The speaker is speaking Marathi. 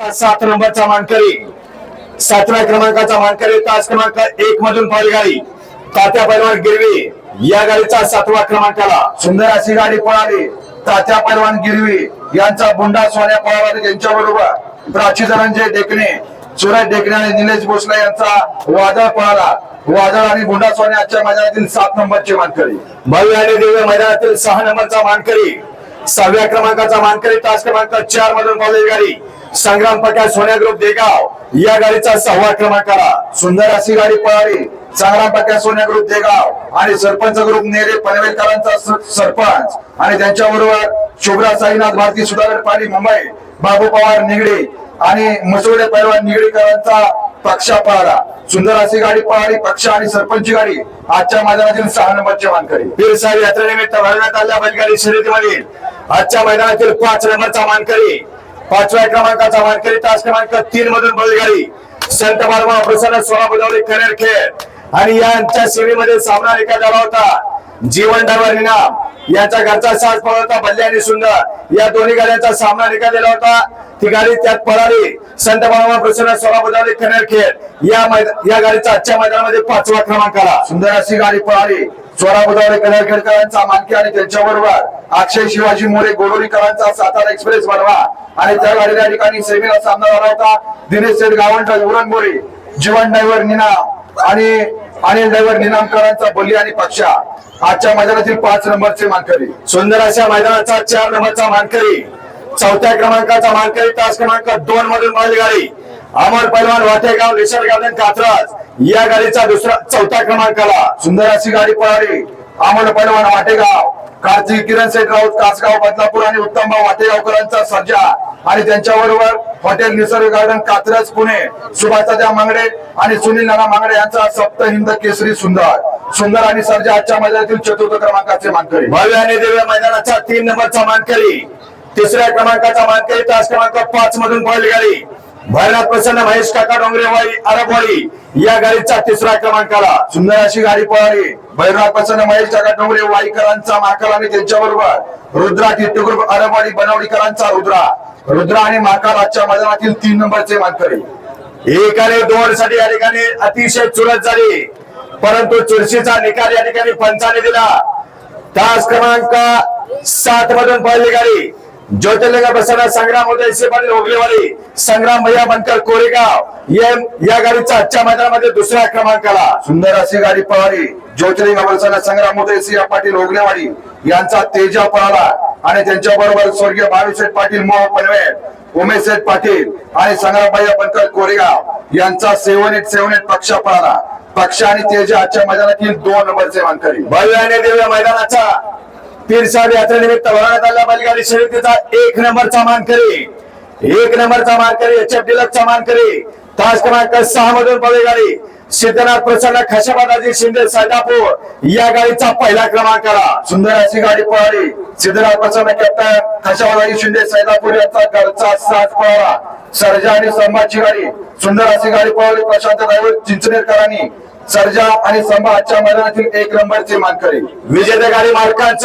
सात नंबरचा मानकरी. सातव्या क्रमांकाचा मानकरी तास क्रमांक एक मधून पहिली गाडी. तात्या पैलवान गिरवी या गाडीचा सातवा क्रमांक आला सुंदर अशी गाडी पळाली. तात्या पैलवान गिरवी यांचा बुंडा सोन्या पळाला यांच्या बरोबर प्राची धनंजय डेकणे सुरज डेकणे आणि निलेश भोसले यांचा वादळ पळाला. वादळ आणि बुंडा सोन्या आजच्या मैदानातील सात नंबरचे मानकरी. भव्य आणि देवे मैदानातील सहा नंबरचा मानकरी. सहाव्या क्रमांकाचा मानकरी तास क्रमांक चार मधून पावलेली गाडी. संग्राम पटेल सोन्या ग्रुप देगाव. या गाडीचा सहावा क्रमांक क्रमांकाला सुंदर अशी गाडी पळाली. संग्राम पटेल सोन्या ग्रुप देगाव. आणि सरपंच ग्रुप नेरे पनवेलकरांचा सरपंच. आणि त्यांच्या बरोबर शुभ्रा साईनाथ भारती सुधाकर पाली मुंबई बाबू पवार निगडे आणि मसुडे पैलवान निगडीकरांचा पक्षा पळाला सुंदर अशी गाडी पळाली पक्ष आणि सरपंच गाडी. आजच्या मैदानातील सहा नंबरचे मानकरी. पीरसाहेब यात्रेनिमित्त भरण्यात आलेल्या बैलगाडी शर्यतीमधील आजच्या मैदानातील पाच नंबरचा मानकरी पाचव्या क्रमांकाचा वारकरी तास क्रमांक तीन मधून बैलगाडी. संत बाळमा प्रसन्न सोळा बुधवली कनेर खेळ. आणि यांच्या सेवेमध्ये सामना रेखा झाला होता. जीवन डायव्हर इनाम. यांचा घरचा साज पळवता होता बल्ले आणि सुंदर. या दोन्ही गाड्यांचा सामना निकाल दिला होता. ती गाडी त्यात पळाली संत बाबा प्रसन्न सोळा बुधवली खेळ. या या गाडीचा आजच्या मैदानामध्ये पाचवा क्रमांक आला सुंदर अशी गाडी पळाली सोळा बुधवले कनेरखेडकरांचा मानकी आणि त्यांच्या बरोबर अक्षय शिवाजी मोरे गोडोलीकरांचा सातारा एक्सप्रेस बनवा. आणि त्या गाडीला या ठिकाणी सेमीला सामना झाला होता. दिनेश शेठ गावंट उरण मोरे जीवन ड्रायव्हर निनाम आणि अनिल ड्रायव्हर निनामकरांचा बोली आणि पक्षा. आजच्या मैदानातील पाच नंबरचे मानकरी. सुंदर अशा मैदानाचा चार नंबरचा मानकरी. चौथ्या क्रमांकाचा मानकरी तास क्रमांक दोन मधून पहिली गाडी. अमर पैलवान वाटेगाव निसर्ग गार्डन कात्रज. या गाडीचा दुसरा चौथ्या क्रमांकाला सुंदर अशी गाडी पळाली. अमर पैलवान वाटेगाव. कार्तिक किरण सेठ राऊत कासगाव बदलापूर आणि उत्तमभाऊ वाटेगावकरांचा सज्जा. आणि त्यांच्या बरोबर हॉटेल निसर्ग गार्डन कात्रज पुणे. सुभाषदादा मांगडे आणि सुनील नाना मांगडे यांचा सप्त हिंद केसरी सुंदर. सुंदर आणि सर्जा आजच्या मैदानातील चतुर्थ क्रमांकाचे मानकरी. भव्य आणि दिव्य मैदानाचा तीन नंबरचा मानकरी. तिसऱ्या क्रमांकाचा मानकरी तास क्रमांक पाच मधून पहिली गाडी. भैरनाथ प्रसन्न महेश काका डोंगरेवाडी अरबवाडी या गाडीचा तिसरा क्रमांकाला. सुंदर अशी गाडी पळाली. भैरनाथ प्रसन्न महेश काका डोंगरे वाईकरांचा महाकाल आणि त्यांच्या बरोबर रुद्रा किट्टुग्रुप अरबवाडी बनवडीकरांचा रुद्रा. रुद्रा आणि माकाल आजच्या मैदानातील तीन नंबरचे मानकरी एक आणि दोन साठी या ठिकाणी अतिशय चुरत झाली. परंतु चुरशीचा निकाल या ठिकाणी पंचाने दिला. तास क्रमांक सात मधून पहिली गाडी. ज्योतिर्लिंग प्रसन्न संग्राम होते उदय पाटील ओगलेवाडी संग्राम भैया बनकर कोरेगाव. या या गाडीचा आजच्या मैदानामध्ये दुसऱ्या क्रमांकाला सुंदर अशी गाडी पळाली. ज्योतिर्लिंग प्रसन्न संग्राम होते उदय पाटील ओगलेवाडी यांचा तेजा पळाला आणि त्यांच्या बरोबर स्वर्गीय भावीशेठ पाटील मोह पनवेल उमेश पाटील आणि संग्राम भैया बनकर कोरेगाव यांचा सेवन एट सेवन एट पक्ष पळाला. पक्ष आणि तेजा आजच्या मैदानातील दोन नंबरचे मानकरी. भव्य आणि दिव्य मैदानाचा पीरसाहेब यात्रेनिमित्त भरवण्यात आलेल्या बैलगाडी शर्यतीचा एक नंबरचा मानकरी एक नंबरचा मानकरी एच एफ डिलक्सचा मानकरी तास क्रमांक सहा मधून बैलगाडी सिद्धनाथ प्रसन्न खशाबादाजी शिंदे सैदापूर या गाडीचा पहिला क्रमांक आला सुंदर अशी गाडी पळाली. सिद्धनाथ प्रसन्न कॅप्टन खशाबादाजी शिंदे सैदापूर यांचा घरचा साथ पळाला. सर्जा आणि संभाची गाडी सुंदर अशी गाडी पळवली प्रशांत ड्रायव्हर चिंचनेरकरांनी सर्जा आणि संभा आजच्या मैदानातील एक नंबरचे मानकरी. विजेते गाडी मालकांचा